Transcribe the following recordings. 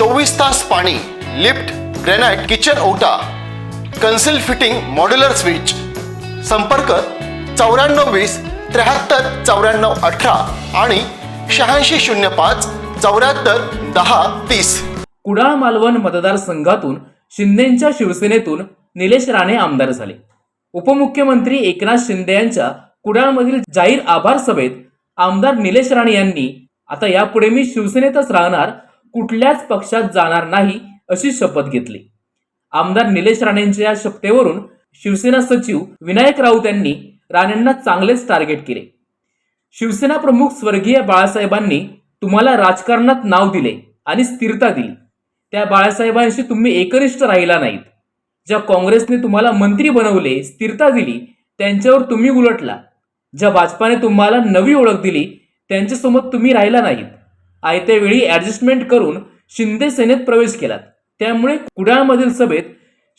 चोवीस तास पाणी लिफ्ट ग्रेनाइट किचन ओटा कन्सिल फिटिंग मॉड्युलर स्विच. संपर्क चौऱ्याण्णव वीस त्र्याहत्तर चौऱ्याण्णव अठरा आणि शहाऐंशी शून्य पाच चौऱ्याहत्तर दहा तीस. कुडाळ मालवण मतदारसंघातून शिंदेच्या शिवसेनेतून निलेश राणे आमदार झाले. उपमुख्यमंत्री एकनाथ शिंदे यांच्या कुडाळमधील जाहीर आभार सभेत आमदार निलेश राणे यांनी आता यापुढे मी शिवसेनेतच राहणार कुठल्याच पक्षात जाणार नाही अशी शपथ घेतली. आमदार निलेश राणेंच्या या शपथेवरून शिवसेना सचिव विनायक राऊत यांनी राणेंना चांगलेच टार्गेट केले. शिवसेना प्रमुख स्वर्गीय बाळासाहेबांनी तुम्हाला राजकारणात नाव दिले आणि स्थिरता दिली. त्या बाळासाहेबांशी तुम्ही एकनिष्ठ राहिला नाहीत. ज्या काँग्रेसने तुम्हाला मंत्री बनवले स्थिरता दिली त्यांच्यावर तुम्ही उलटला. ज्या भाजपाने तुम्हाला नवी ओळख दिली त्यांच्यासोबत तुम्ही राहिला नाहीत. आयत्या वेळी ॲडजस्टमेंट करून शिंदे सेनेत प्रवेश केलात. त्यामुळे कुडाळमधील सभेत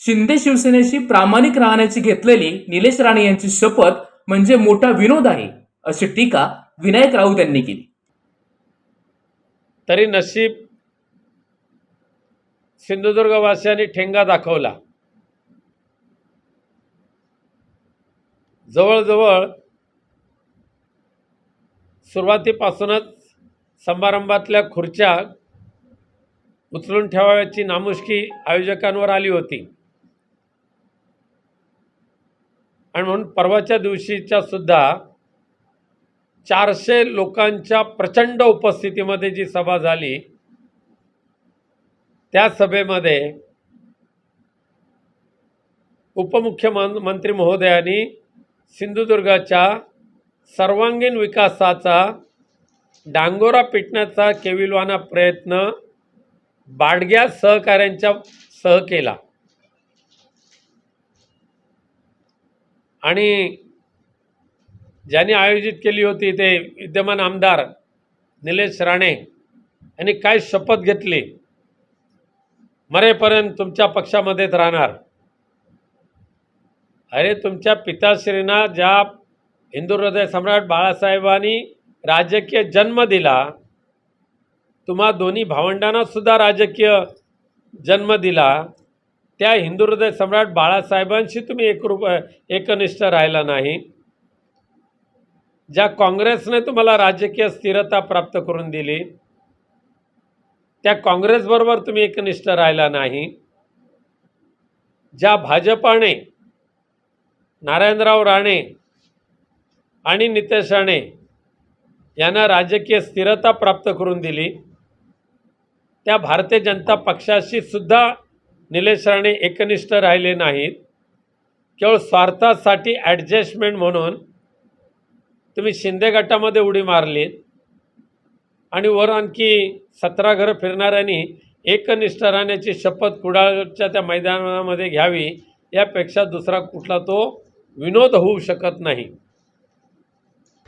शिंदे शिवसेनेशी प्रामाणिक राहण्याची घेतलेली निलेश राणे यांची शपथ म्हणजे मोठा विनोद आहे अशी टीका विनायक राऊत यांनी केली. तरी नशीब सिंधुदुर्गवासियांनी ठेंगा दाखवला. जवळजवळ सुरुवातीपासूनच समारंभातल्या खुर्च्या उचलून ठेवाव्याची नामुष्की आयोजकांवर आली होती. आणि म्हणून परवाच्या दिवशीच्या सुद्धा चारशे लोकांच्या प्रचंड उपस्थितीमध्ये जी सभा झाली त्या सभेमध्ये उपमुख्यमंत्री महोदयांनी सिंधुदुर्गाच्या सर्वांगीण विकासाचा डांगोरा पिटण्याचा केविलवाना प्रयत्न बाडग्या सहकाऱ्यांच्या सह केला. आणि ज्यांनी आयोजित केली होती ते विद्यमान आमदार निलेश राणे यांनी काय शपथ घेतली? मरेपर्यंत तुमच्या पक्षामध्येच राहणार. अरे तुमच्या पिताश्रींना ज्या हिंदू हृदय सम्राट बाळासाहेबांनी राजकीय जन्म दिला. तुम्हा दोन्ही भावंडांनासुद्धा राजकीय जन्म दिला. त्या हिंदू हृदय सम्राट बाळासाहेबांशी तुम्ही एकरूप एकनिष्ठ राहिला नाही. ज्या काँग्रेसने तुम्हाला राजकीय स्थिरता प्राप्त करून दिली त्या काँग्रेसबरोबर तुम्ही एकनिष्ठ राहिला नाही. ज्या भाजपाने नारायणराव राणे आणि नितेश राणे यांना राजकीय स्थिरता प्राप्त करून दिली. त्या भारतीय जनता पक्षाशी सुद्धा निलेश राणे एकनिष्ठ राहिले नाहीत. केवळ स्वार्थासाठी ॲडजस्टमेंट म्हणून तुम्ही शिंदे गटामध्ये उडी मारलीत. आणि वर आणखी सतरा घरं फिरणाऱ्यांनी एकनिष्ठ राहण्याची शपथ कुडाळच्या त्या मैदानामध्ये घ्यावी यापेक्षा दुसरा कुठला तो विनोद होऊ शकत नाही.